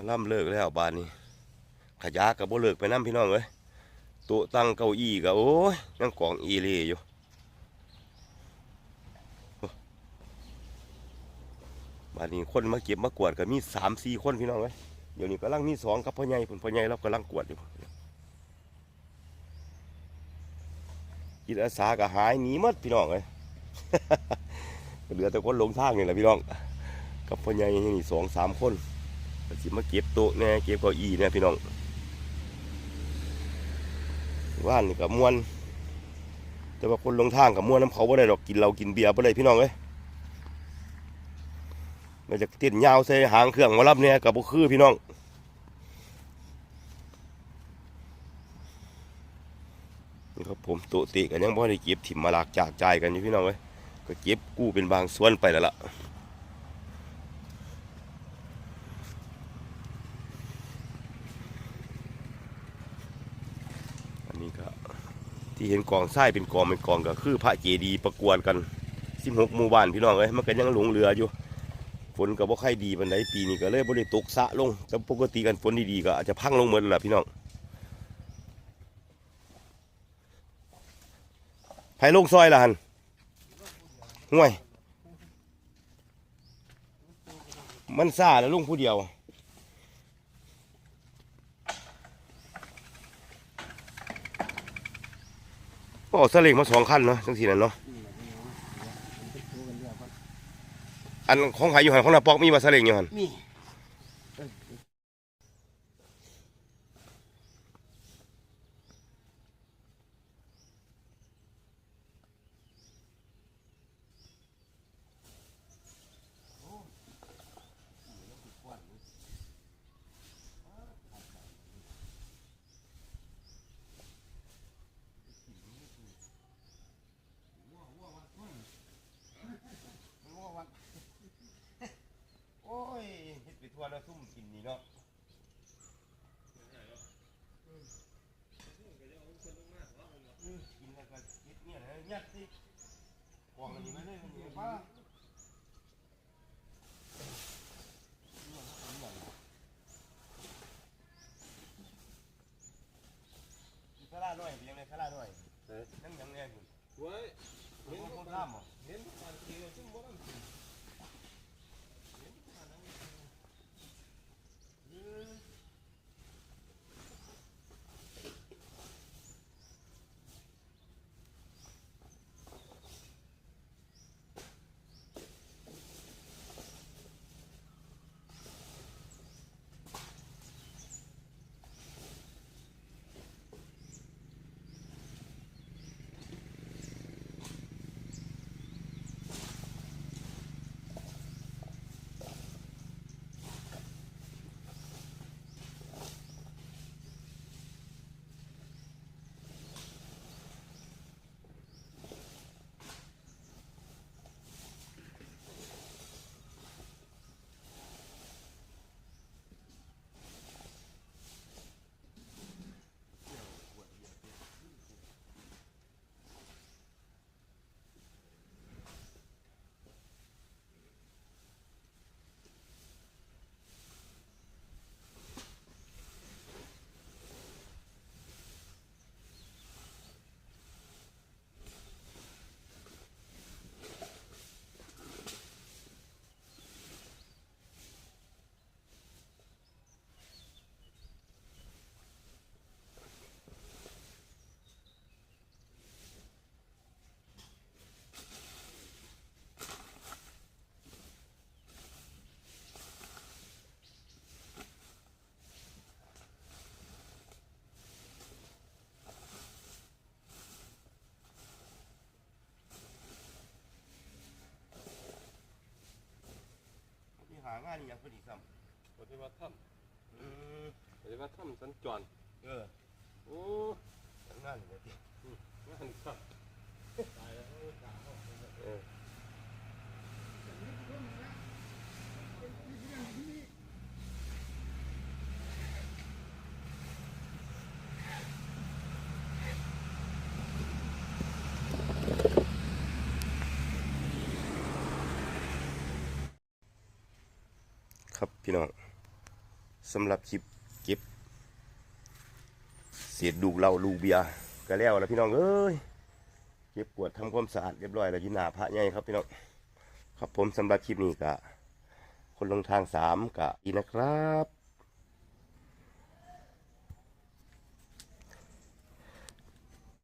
มาล่ำเลิกแล้วบานนี้ ขยะกับบ่เลิกไปน้ำพี่น้องเอ้ยต๊ะตั้งเก้าอี้ก็โอ้ยยังกองอีเล่อยู่บานนี้คนมาเก็บมากวดก็มีสามสี่คนพี่น้องเอ้ยเดี๋ยวนี้กำลังมีสองกับพ่อใหญ่ผลพ่อใหญ่เรากำลังกวดอยู่จิตอาสาก็หายหนีหมดพี่น้องเอ้ยเหลือแต่คนหลงทางนี่แหละพี่น้อง กับพ่อใหญ่นี่สองสามคน สิมาเก็บโต๊ะแน่เก็บเก้าอี้แน่ยพี่น้องว่านนี่กับมวน แต่ว่าคนลงทางกับมวนน้ำเขาบ่ได้ดอกกินเรากินเบียร์บ่ได้พี่น้องเอ้ยมันจะเต้นยาวใส่หางเครื่องมารับเนี่ยกับบ่คือพี่น้องนี่ครับผมโต๊ะตะกันยังบ่ได้เก็บถิ่มมาลากจากใจกันอยู่พี่น้องเอ้ยก็เก็บกู้เป็นบางส่วนไปแล้วล่ะ อันนี้ก็ ที่เห็นกองทรายเป็นกองเป็นกองก็คือพระเจดีย์ประกวดกัน16หมู่บ้านพี่น้องเอ้ยมันก็ยังหลงเรืออยู่ ฝนก็บ่ค่อยดีปานใดปีนี้ก็เลยบ่ได้ตกสะลงแต่ปกติกันฝนดีๆก็อาจจะพังลงหมดแล้วล่ะพี่น้องไผลงซอยล่ะหันห่วย มันซ่าแล้วลงผู้เดียว เอาสลิงมาสองขั้นเนาะจังสีนั่นเนาะอันของขายอยู่หันของนาปอกมีมาสลิงอยู่หันมี ทั่วแล้วซุ่มกินนี่เนาะกินแล้วก็เฮ็ดเนี่ยนะยัดสิกองอันนี้มาเลยมันนี่ป้าข้าราหน่อยเพียงเลยข้าราหน่อยนั่งยังไงคุณไว้เห็นคนข้ามเหรอเห็นผ่านทีซึ่งบ่ต้องกินางานนี่ยังพอดีซ้ปฏิบัติธรรมำอืมปฏิบัติธรรมสัญจรเออโอ้ทำงานอยู่เนี่ยงานครับตายแล้วเออ พี่น้องสำหรับคลิปเก็บเศษดูกเหล้าลูเบียร์ก็แล้วแล้วพี่น้องเอ้ยเก็บกวาดทำความสะอาดเรียบร้อยแล้วยินหนาพระใหญ่ครับพี่น้องครับผมสำหรับคลิปนี้กะคนลงทางสามกะอีนะครับ